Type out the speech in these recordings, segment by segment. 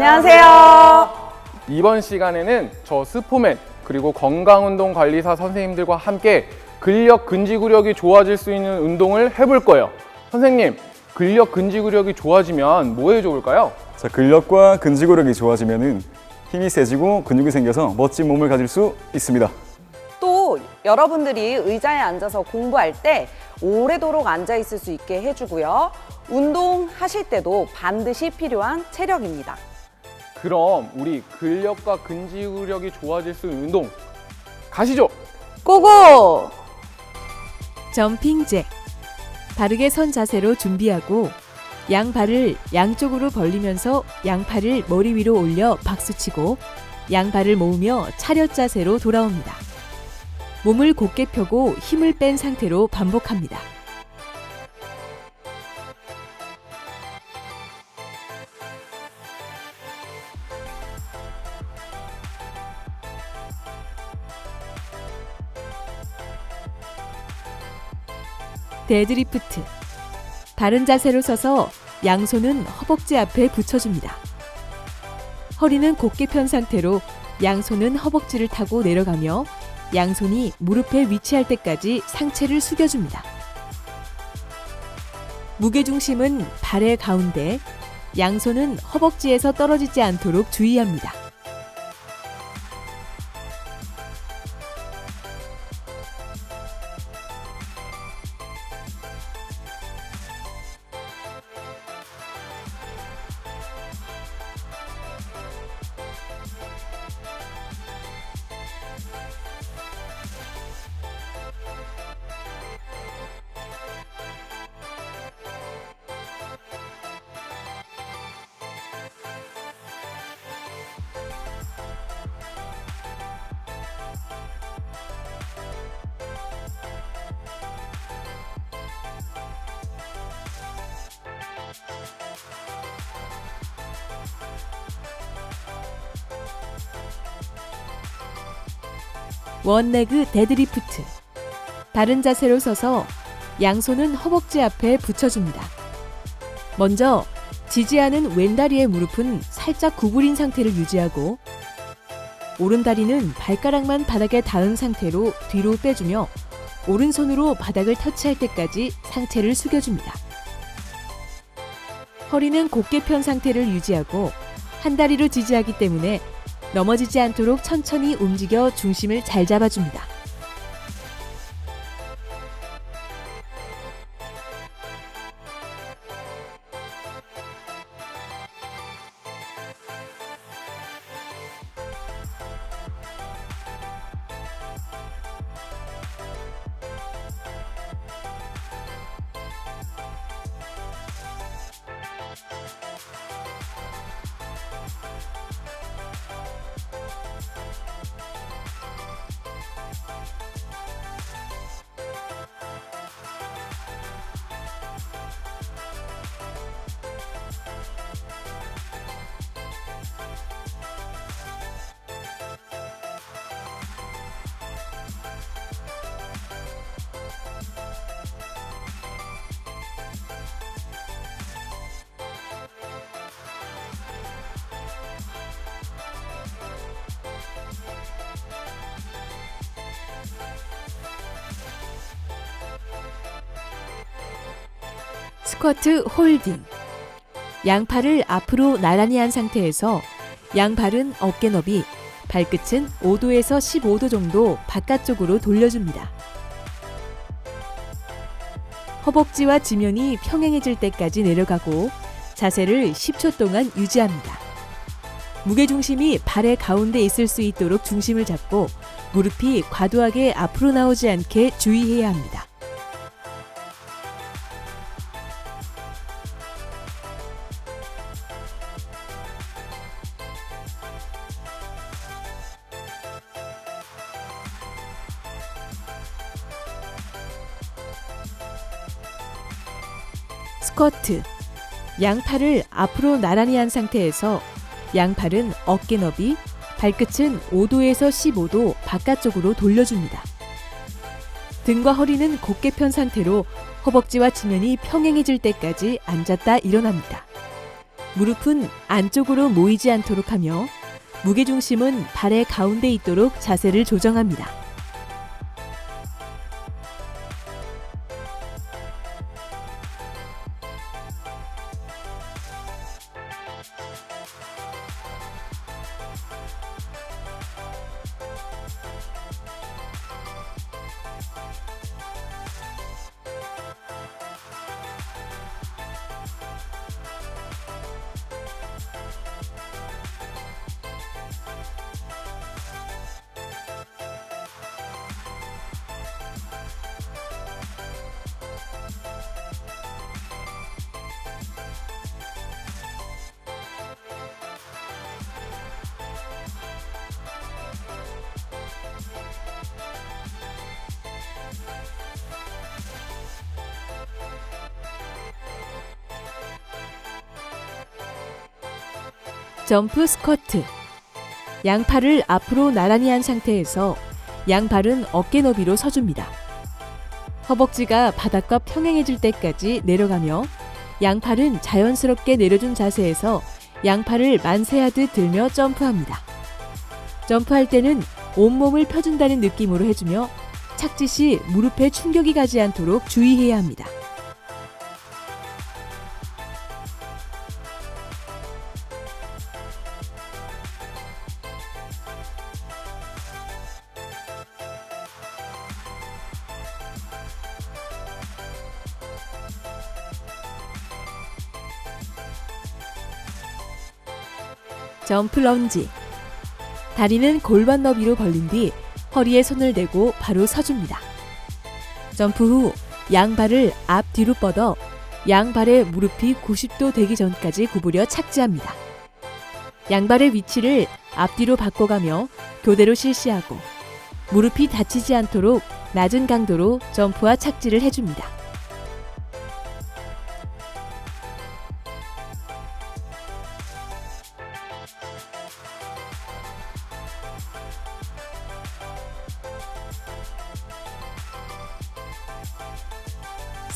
안녕하세요. 이번 시간에는 저 스포맨 그리고 건강운동 관리사 선생님들과 함께 근력 근지구력이 좋아질 수 있는 운동을 해볼 거예요. 선생님, 근력 근지구력이 좋아지면 뭐에 좋을까요? 자, 근력과 근지구력이 좋아지면은 힘이 세지고 근육이 생겨서 멋진 몸을 가질 수 있습니다. 또 여러분들이 의자에 앉아서 공부할 때 오래도록 앉아 있을 수 있게 해주고요. 운동하실 때도 반드시 필요한 체력입니다. 그럼 우리 근력과 근지구력이 좋아질 수 있는 운동 가시죠. 고고! 점핑 잭. 바르게 선 자세로 준비하고 양발을 양쪽으로 벌리면서 양팔을 머리 위로 올려 박수치고 양발을 모으며 차렷 자세로 돌아옵니다. 몸을 곧게 펴고 힘을 뺀 상태로 반복합니다. 데드리프트. 바른 자세로 서서 양손은 허벅지 앞에 붙여줍니다. 허리는 곧게 편 상태로 양손은 허벅지를 타고 내려가며 양손이 무릎에 위치할 때까지 상체를 숙여줍니다. 무게중심은 발의 가운데, 양손은 허벅지에서 떨어지지 않도록 주의합니다. 원레그 데드리프트. 바른 자세로 서서 양손은 허벅지 앞에 붙여줍니다. 먼저 지지하는 왼다리의 무릎은 살짝 구부린 상태를 유지하고 오른다리는 발가락만 바닥에 닿은 상태로 뒤로 빼주며 오른손으로 바닥을 터치할 때까지 상체를 숙여줍니다. 허리는 곧게 편 상태를 유지하고 한 다리로 지지하기 때문에 넘어지지 않도록 천천히 움직여 중심을 잘 잡아줍니다. 스쿼트 홀딩. 양팔을 앞으로 나란히 한 상태에서 양발은 어깨 너비, 발끝은 5도에서 15도 정도 바깥쪽으로 돌려줍니다. 허벅지와 지면이 평행해질 때까지 내려가고 자세를 10초 동안 유지합니다. 무게중심이 발의 가운데 있을 수 있도록 중심을 잡고 무릎이 과도하게 앞으로 나오지 않게 주의해야 합니다. 스쿼트. 양팔을 앞으로 나란히 한 상태에서 양팔은 어깨 너비, 발끝은 5도에서 15도 바깥쪽으로 돌려줍니다. 등과 허리는 곧게 편 상태로 허벅지와 지면이 평행해질 때까지 앉았다 일어납니다. 무릎은 안쪽으로 모이지 않도록 하며 무게중심은 발의 가운데 있도록 자세를 조정합니다. 점프 스쿼트. 양팔을 앞으로 나란히 한 상태에서 양발은 어깨 너비로 서줍니다. 허벅지가 바닥과 평행해질 때까지 내려가며 양팔은 자연스럽게 내려준 자세에서 양팔을 만세하듯 들며 점프합니다. 점프할 때는 온몸을 펴준다는 느낌으로 해주며 착지 시 무릎에 충격이 가지 않도록 주의해야 합니다. 점프 런지. 다리는 골반 너비로 벌린 뒤 허리에 손을 대고 바로 서줍니다. 점프 후 양발을 앞뒤로 뻗어 양발의 무릎이 90도 되기 전까지 구부려 착지합니다. 양발의 위치를 앞뒤로 바꿔가며 교대로 실시하고 무릎이 다치지 않도록 낮은 강도로 점프와 착지를 해줍니다.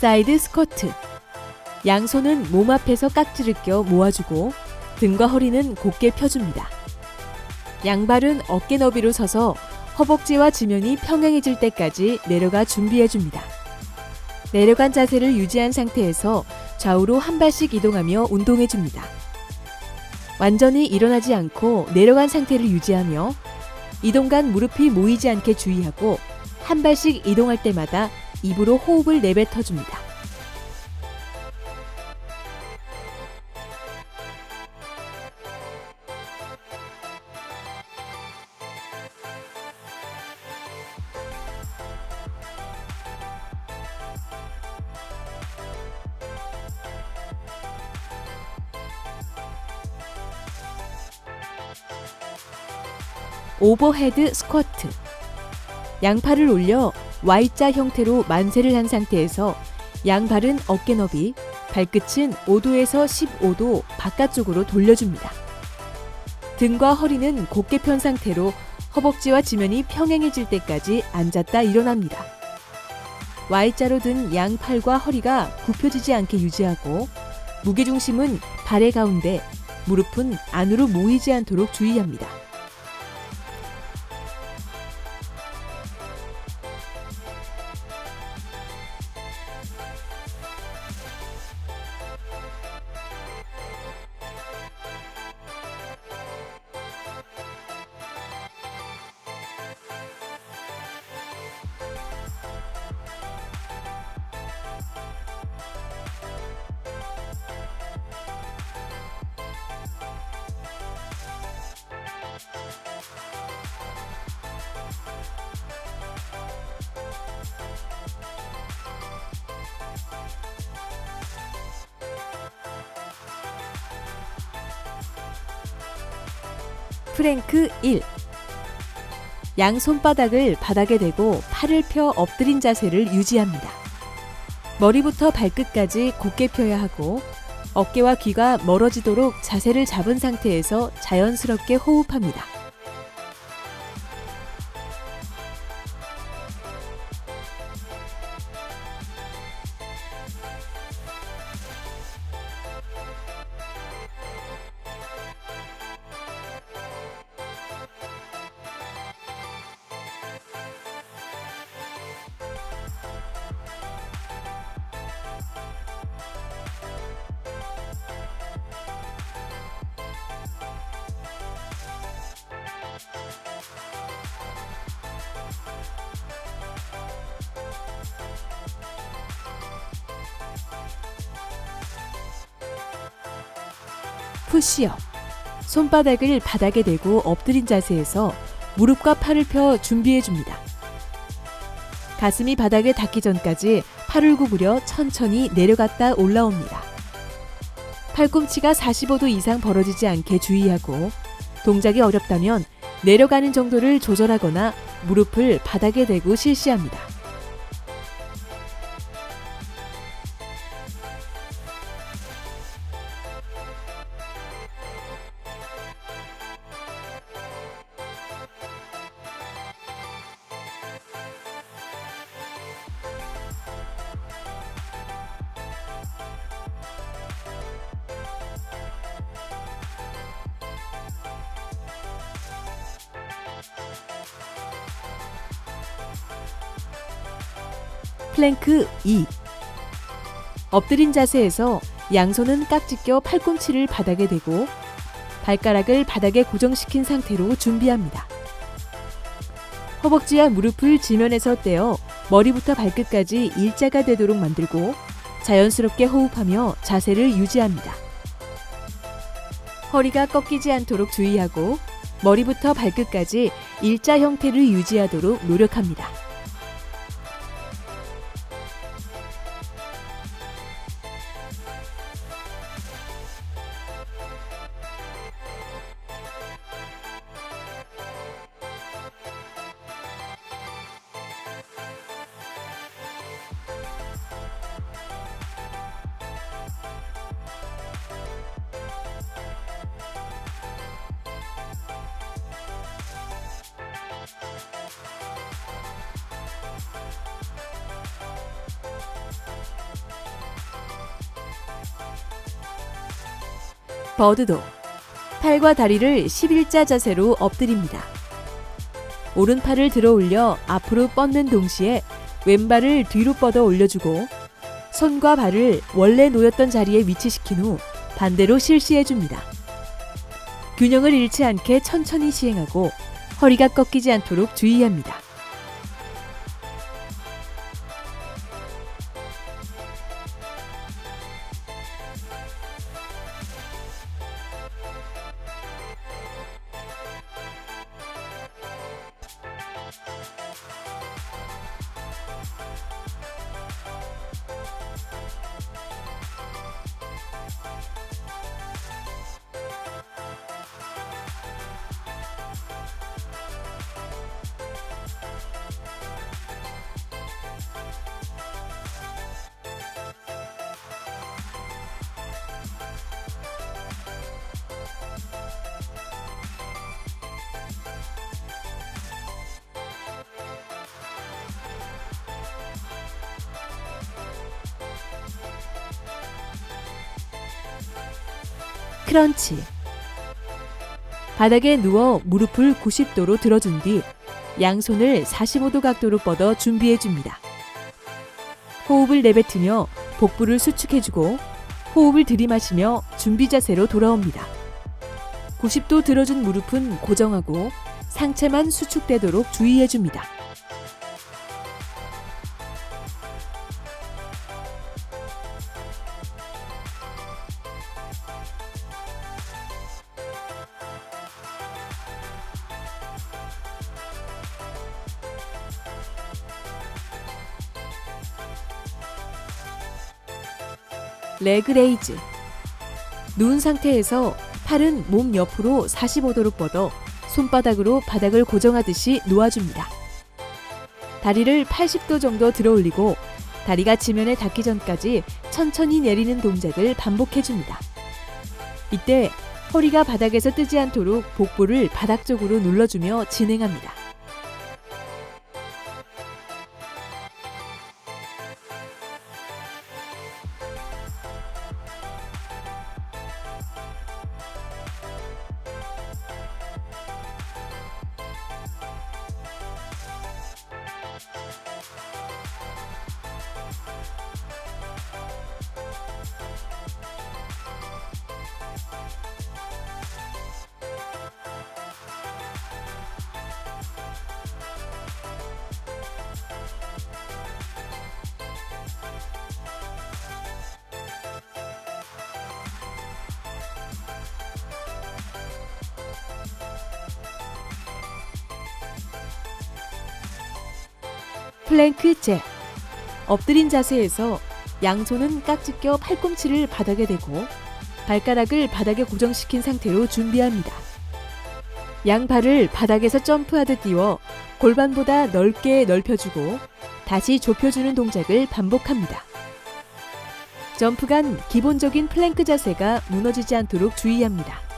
사이드 스쿼트. 양손은 몸 앞에서 깍지를 껴 모아주고 등과 허리는 곧게 펴줍니다. 양발은 어깨 너비로 서서 허벅지와 지면이 평행해질 때까지 내려가 준비해줍니다. 내려간 자세를 유지한 상태에서 좌우로 한 발씩 이동하며 운동해줍니다. 완전히 일어나지 않고 내려간 상태를 유지하며 이동간 무릎이 모이지 않게 주의하고 한 발씩 이동할 때마다 입으로 호흡을 내뱉어 줍니다. 오버헤드 스쿼트. 양팔을 올려 Y자 형태로 만세를 한 상태에서 양발은 어깨 너비, 발끝은 5도에서 15도 바깥쪽으로 돌려줍니다. 등과 허리는 곧게 편 상태로 허벅지와 지면이 평행해질 때까지 앉았다 일어납니다. Y자로 든 양팔과 허리가 굽혀지지 않게 유지하고 무게중심은 발의 가운데, 무릎은 안으로 모이지 않도록 주의합니다. 프랭크 1. 양 손바닥을 바닥에 대고 팔을 펴 엎드린 자세를 유지합니다. 머리부터 발끝까지 곧게 펴야 하고 어깨와 귀가 멀어지도록 자세를 잡은 상태에서 자연스럽게 호흡합니다. 푸시업. 손바닥을 바닥에 대고 엎드린 자세에서 무릎과 팔을 펴 준비해 줍니다. 가슴이 바닥에 닿기 전까지 팔을 구부려 천천히 내려갔다 올라옵니다. 팔꿈치가 45도 이상 벌어지지 않게 주의하고 동작이 어렵다면 내려가는 정도를 조절하거나 무릎을 바닥에 대고 실시합니다. 플랭크 2. 엎드린 자세에서 양손은 깍지 껴 팔꿈치를 바닥에 대고 발가락을 바닥에 고정시킨 상태로 준비합니다. 허벅지와 무릎을 지면에서 떼어 머리부터 발끝까지 일자가 되도록 만들고 자연스럽게 호흡하며 자세를 유지합니다. 허리가 꺾이지 않도록 주의하고 머리부터 발끝까지 일자 형태를 유지하도록 노력합니다. 버드도 팔과 다리를 11자 자세로 엎드립니다. 오른팔을 들어 올려 앞으로 뻗는 동시에 왼발을 뒤로 뻗어 올려주고 손과 발을 원래 놓였던 자리에 위치시킨 후 반대로 실시해 줍니다. 균형을 잃지 않게 천천히 시행하고 허리가 꺾이지 않도록 주의합니다. 크런치. 바닥에 누워 무릎을 90도로 들어준 뒤 양손을 45도 각도로 뻗어 준비해 줍니다. 호흡을 내뱉으며 복부를 수축해주고 호흡을 들이마시며 준비 자세로 돌아옵니다. 90도 들어준 무릎은 고정하고 상체만 수축되도록 주의해 줍니다. 레그 레이즈. 누운 상태에서 팔은 몸 옆으로 45도로 뻗어 손바닥으로 바닥을 고정하듯이 놓아줍니다. 다리를 80도 정도 들어 올리고 다리가 지면에 닿기 전까지 천천히 내리는 동작을 반복해줍니다. 이때 허리가 바닥에서 뜨지 않도록 복부를 바닥 쪽으로 눌러주며 진행합니다. 플랭크 잭. 엎드린 자세에서 양손은 깍지 껴 팔꿈치를 바닥에 대고 발가락을 바닥에 고정시킨 상태로 준비합니다. 양발을 바닥에서 점프하듯 띄워 골반보다 넓게 넓혀주고 다시 좁혀주는 동작을 반복합니다. 점프 간 기본적인 플랭크 자세가 무너지지 않도록 주의합니다.